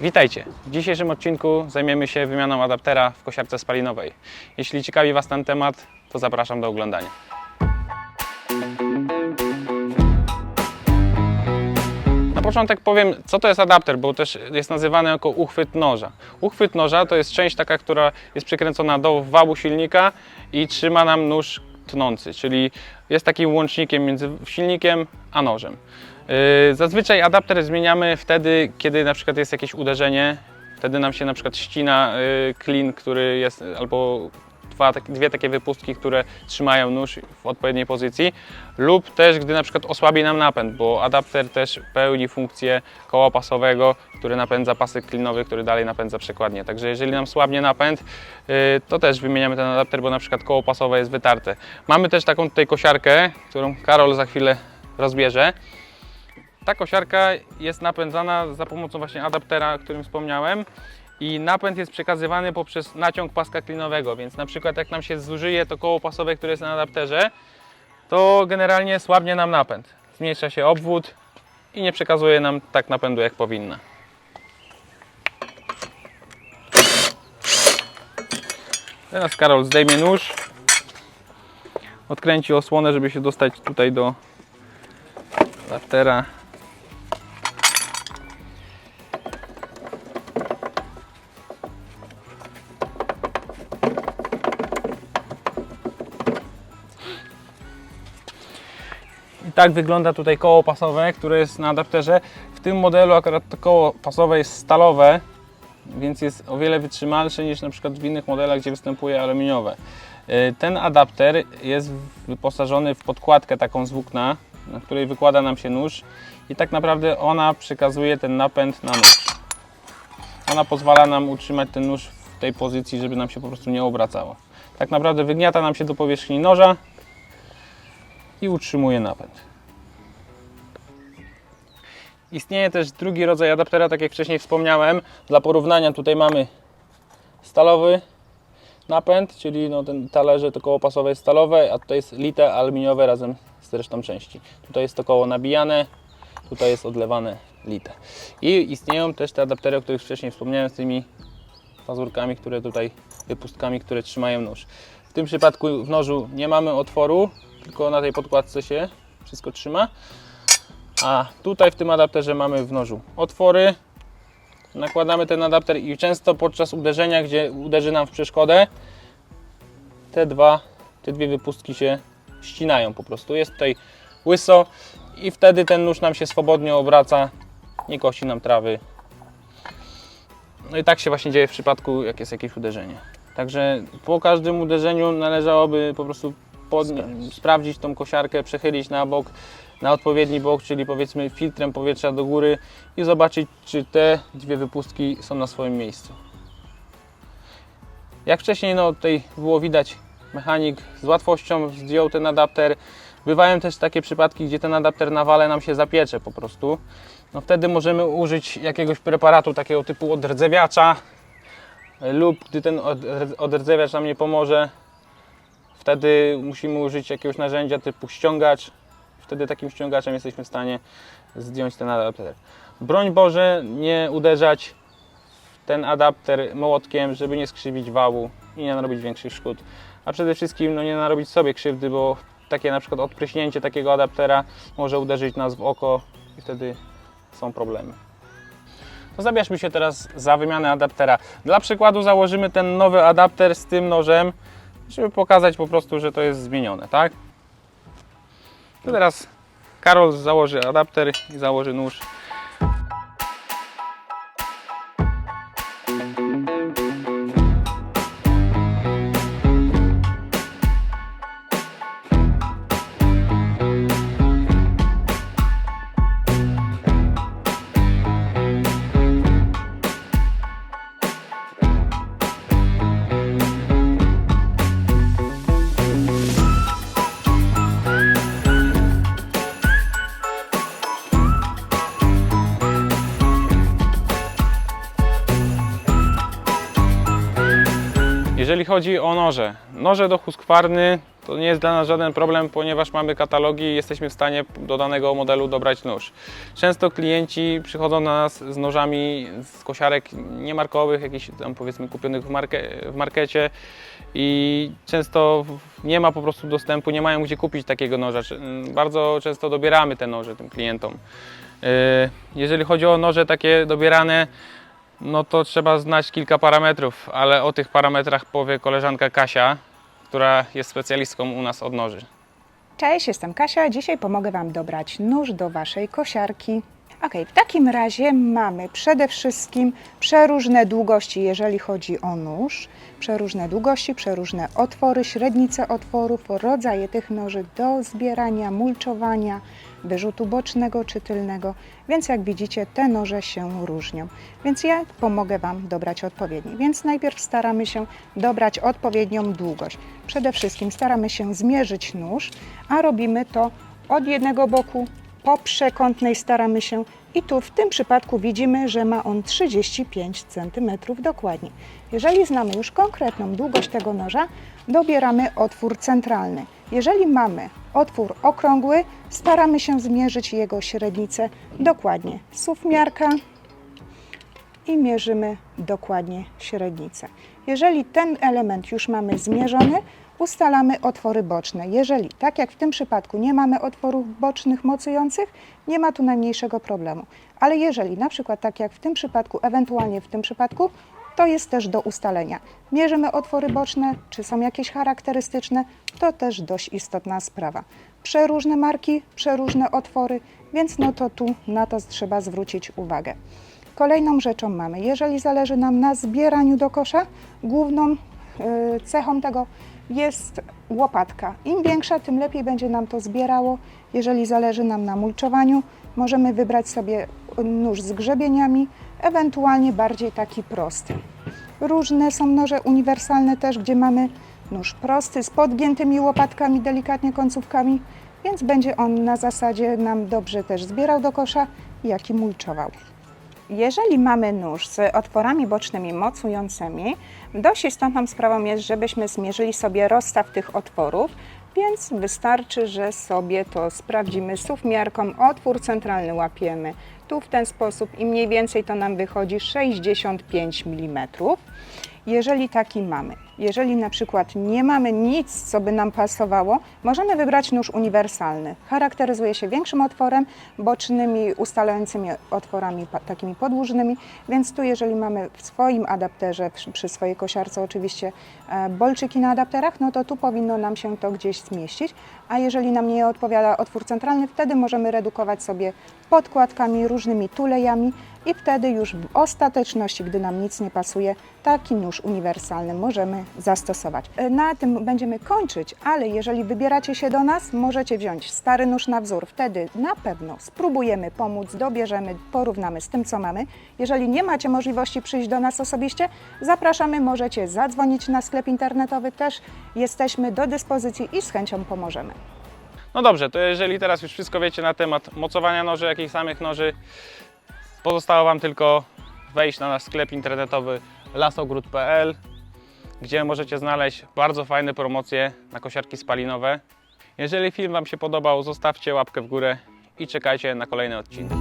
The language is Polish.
Witajcie! W dzisiejszym odcinku zajmiemy się wymianą adaptera w kosiarce spalinowej. Jeśli ciekawi Was ten temat, to zapraszam do oglądania. Na początek powiem, co to jest adapter, bo też jest nazywany jako uchwyt noża. Uchwyt noża to jest część taka, która jest przykręcona do wału silnika i trzyma nam nóż tnący, czyli jest takim łącznikiem między silnikiem a nożem. Yy, Zazwyczaj adapter zmieniamy wtedy, kiedy na przykład jest jakieś uderzenie, wtedy nam się na przykład ścina yy, klin, który jest albo dwa, tak- dwie takie wypustki, które trzymają nóż w odpowiedniej pozycji, lub też gdy na przykład osłabi nam napęd, bo adapter też pełni funkcję koła pasowego, który napędza pasek klinowy, który dalej napędza przekładnię. Także jeżeli nam słabnie napęd, yy, to też wymieniamy ten adapter, bo na przykład koło pasowe jest wytarte. Mamy też taką tutaj kosiarkę, którą Karol za chwilę rozbierze. Ta kosiarka jest napędzana za pomocą właśnie adaptera, o którym wspomniałem i napęd jest przekazywany poprzez naciąg paska klinowego, więc na przykład jak nam się zużyje to koło pasowe, które jest na adapterze, to generalnie słabnie nam napęd. Zmniejsza się obwód i nie przekazuje nam tak napędu jak powinna. Teraz Karol zdejmie nóż, odkręci osłonę, żeby się dostać tutaj do adaptera. I tak wygląda tutaj koło pasowe, które jest na adapterze. W tym modelu akurat to koło pasowe jest stalowe, więc jest o wiele wytrzymalsze niż na przykład w innych modelach, gdzie występuje aluminiowe. Y, Ten adapter jest wyposażony w podkładkę taką z włókna, na której wykłada nam się nóż i tak naprawdę ona przekazuje ten napęd na nóż. Ona pozwala nam utrzymać ten nóż w tej pozycji, żeby nam się po prostu nie obracało. Tak naprawdę wygniata nam się do powierzchni noża i utrzymuje napęd. Istnieje też drugi rodzaj adaptera, tak jak wcześniej wspomniałem. Dla porównania tutaj mamy stalowy napęd, czyli no ten talerze to koło pasowe jest stalowe, a tutaj jest lite aluminiowe razem z resztą części. Tutaj jest to koło nabijane, tutaj jest odlewane lite. I istnieją też te adaptery, o których wcześniej wspomniałem, z tymi pazurkami, które tutaj, wypustkami, które trzymają nóż. W tym przypadku w nożu nie mamy otworu, tylko na tej podkładce się wszystko trzyma. A tutaj w tym adapterze mamy w nożu otwory. Nakładamy ten adapter i często podczas uderzenia, gdzie uderzy nam w przeszkodę, te dwa, te dwie wypustki się ścinają po prostu. Jest tutaj łyso i wtedy ten nóż nam się swobodnie obraca, nie kosi nam trawy. No i tak się właśnie dzieje w przypadku, jak jest jakieś uderzenie. Także po każdym uderzeniu należałoby po prostu podnie- sprawdzić tą kosiarkę, przechylić na bok, na odpowiedni bok, czyli powiedzmy filtrem powietrza do góry i zobaczyć, czy te dwie wypustki są na swoim miejscu. Jak wcześniej no, tutaj było widać, mechanik z łatwością zdjął ten adapter. Bywają też takie przypadki, gdzie ten adapter na wale nam się zapiecze po prostu. No wtedy możemy użyć jakiegoś preparatu takiego typu odrdzewiacza lub gdy ten od- odrdzewiacz nam nie pomoże, wtedy musimy użyć jakiegoś narzędzia typu ściągacz. Wtedy takim ściągaczem jesteśmy w stanie zdjąć ten adapter. Broń Boże, nie uderzać w ten adapter młotkiem, żeby nie skrzywić wału i nie narobić większych szkód. A przede wszystkim no, nie narobić sobie krzywdy, bo takie na przykład odpryśnięcie takiego adaptera może uderzyć nas w oko i wtedy są problemy. To zabierzmy się teraz za wymianę adaptera. Dla przykładu założymy ten nowy adapter z tym nożem, żeby pokazać po prostu, że to jest zmienione, tak? To teraz Karol założy adapter i założy nóż. Jeżeli chodzi o noże, noże do huskwarny To nie jest dla nas żaden problem, ponieważ mamy katalogi i jesteśmy w stanie do danego modelu dobrać nóż. Często klienci przychodzą do nas z nożami z kosiarek niemarkowych, jakichś tam powiedzmy kupionych w, marke, w markecie i często nie ma po prostu dostępu, nie mają gdzie kupić takiego noża. Mm, Bardzo często dobieramy te noże tym klientom. Yy, Jeżeli chodzi o noże takie dobierane, no to trzeba znać kilka parametrów, ale o tych parametrach powie koleżanka Kasia, która jest specjalistką u nas od noży. Cześć, jestem Kasia. Dzisiaj pomogę Wam dobrać nóż do Waszej kosiarki. Ok, w takim razie mamy przede wszystkim przeróżne długości, jeżeli chodzi o nóż. Przeróżne długości, przeróżne otwory, średnice otworów, rodzaje tych noży do zbierania, mulczowania, wyrzutu bocznego czy tylnego. Więc jak widzicie, te noże się różnią. Więc ja pomogę Wam dobrać odpowiedni. Więc najpierw staramy się dobrać odpowiednią długość. Przede wszystkim staramy się zmierzyć nóż, a robimy to od jednego boku po przekątnej staramy się i tu w tym przypadku widzimy, że ma on 35 cm dokładnie. Jeżeli znamy już konkretną długość tego noża, dobieramy otwór centralny. Jeżeli mamy otwór okrągły, staramy się zmierzyć jego średnicę dokładnie. Suwmiarka i mierzymy dokładnie średnicę. Jeżeli ten element już mamy zmierzony, ustalamy otwory boczne. Jeżeli, tak jak w tym przypadku, nie mamy otworów bocznych mocujących, nie ma tu najmniejszego problemu. Ale jeżeli, na przykład tak jak w tym przypadku, ewentualnie w tym przypadku, to jest też do ustalenia. Mierzymy otwory boczne, czy są jakieś charakterystyczne, to też dość istotna sprawa. Przeróżne marki, przeróżne otwory, więc no to tu na to trzeba zwrócić uwagę. Kolejną rzeczą mamy, jeżeli zależy nam na zbieraniu do kosza, główną y, cechą tego jest łopatka. Im większa, tym lepiej będzie nam to zbierało. Jeżeli zależy nam na mulczowaniu, możemy wybrać sobie nóż z grzebieniami, ewentualnie bardziej taki prosty. Różne są noże uniwersalne też, gdzie mamy nóż prosty z podgiętymi łopatkami, delikatnie końcówkami, więc będzie on na zasadzie nam dobrze też zbierał do kosza, jak i mulczował. Jeżeli mamy nóż z otworami bocznymi mocującymi, dość istotną sprawą jest, żebyśmy zmierzyli sobie rozstaw tych otworów, więc wystarczy, że sobie to sprawdzimy suwmiarką, otwór centralny łapiemy tu w ten sposób i mniej więcej to nam wychodzi 65 mm. Jeżeli taki mamy, jeżeli na przykład nie mamy nic, co by nam pasowało, możemy wybrać nóż uniwersalny. Charakteryzuje się większym otworem, bocznymi, ustalającymi otworami takimi podłużnymi, więc tu jeżeli mamy w swoim adapterze, przy, przy swojej kosiarce oczywiście e, bolczyki na adapterach, no to tu powinno nam się to gdzieś zmieścić, a jeżeli nam nie odpowiada otwór centralny, wtedy możemy redukować sobie podkładkami, różnymi tulejami i wtedy już w ostateczności, gdy nam nic nie pasuje, taki nóż uniwersalny możemy zastosować. E, Na tym będziemy kończyć, ale jeżeli wybieracie się do nas, możecie wziąć stary nóż na wzór. Wtedy na pewno spróbujemy pomóc, dobierzemy, porównamy z tym, co mamy. Jeżeli nie macie możliwości przyjść do nas osobiście, zapraszamy, możecie zadzwonić na sklep internetowy, też jesteśmy do dyspozycji i z chęcią pomożemy. No dobrze, to jeżeli teraz już wszystko wiecie na temat mocowania noży, jak i samych noży, pozostało Wam tylko wejść na nasz sklep internetowy lasogród.pl, gdzie możecie znaleźć bardzo fajne promocje na kosiarki spalinowe. Jeżeli film Wam się podobał, zostawcie łapkę w górę i czekajcie na kolejne odcinki.